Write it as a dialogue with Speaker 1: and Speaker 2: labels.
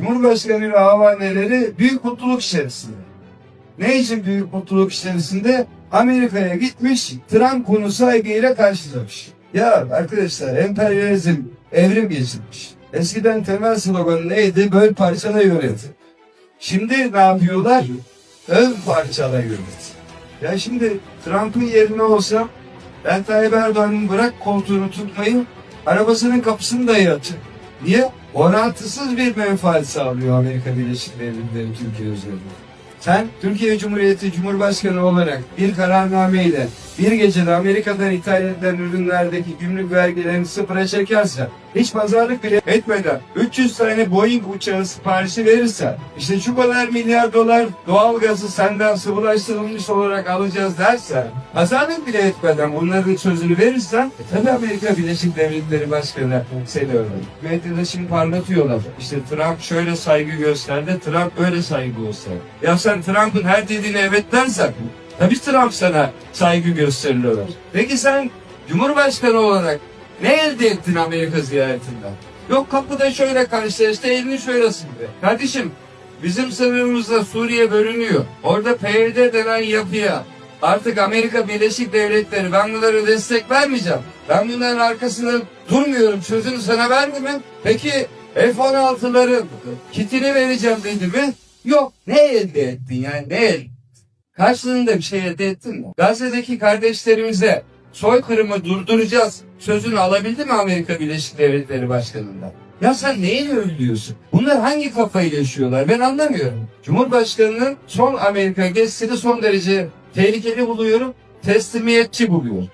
Speaker 1: Cumhurbaşkanı ve havaneleri büyük mutluluk içerisinde. Ne için büyük mutluluk içerisinde? Amerika'ya gitmiş, Trump bunu saygıyla karşılamış. Ya arkadaşlar emperyalizm evrim geçirmiş. Eskiden temel sloganı neydi? Böl parçala yönet. Şimdi ne yapıyorlar? Öv parçala yönet. Ya şimdi Trump'ın yerine olsam ben Tayyip Erdoğan'ın bırak koltuğunu tutmayı arabasının kapısını da. Niye? Orantısız bir menfaat sağlıyor Amerika Birleşik Devletleri Türkiye üzerinde. Sen Türkiye Cumhuriyeti Cumhurbaşkanı olarak bir kararnameyle bir gecede Amerika'dan ithal edilen ürünlerdeki gümrük vergilerini sıfıra çekersen, hiç pazarlık bile etmeden 300 tane Boeing uçağı siparişi verirsen, işte şu kadar milyar dolar doğalgazı senden sıvılaştırılmış olarak alacağız dersen, pazarlık bile etmeden bunların sözünü verirsen, e tabi Amerika Birleşik Devletleri Başkanı seni öğrenir. Medyada şimdi parlatıyorlar. İşte Trump şöyle saygı gösterdi, Trump böyle saygı gösterdi. Ya sen Trump'ın her dediğine evet dersen, tabii Trump sana saygı gösterilir. Peki sen Cumhurbaşkanı olarak ne elde ettin Amerika ziyaretinden? Yok kapıda şöyle karşılaştı, elini şöyle sıktı. Kardeşim, bizim sınırımızda Suriye bölünüyor. Orada PYD denen yapıya artık Amerika Birleşik Devletleri ben bunlara destek vermeyeceğim. Ben bunların arkasında durmuyorum. Sözünü sana verdi mi? Peki F-16'ların kitini vereceğim dedi mi? Yok. Ne elde ettin yani? Ne elde Karşılığında bir şey elde ettin mi? Gazze'deki kardeşlerimize soykırımı durduracağız sözünü alabildi mi Amerika Birleşik Devletleri Başkanı'ndan? Ya sen neyi övülüyorsun? Bunlar hangi kafayı yaşıyorlar? Ben anlamıyorum. Cumhurbaşkanının son Amerika gezisini son derece tehlikeli buluyorum. Teslimiyetçi buluyorum.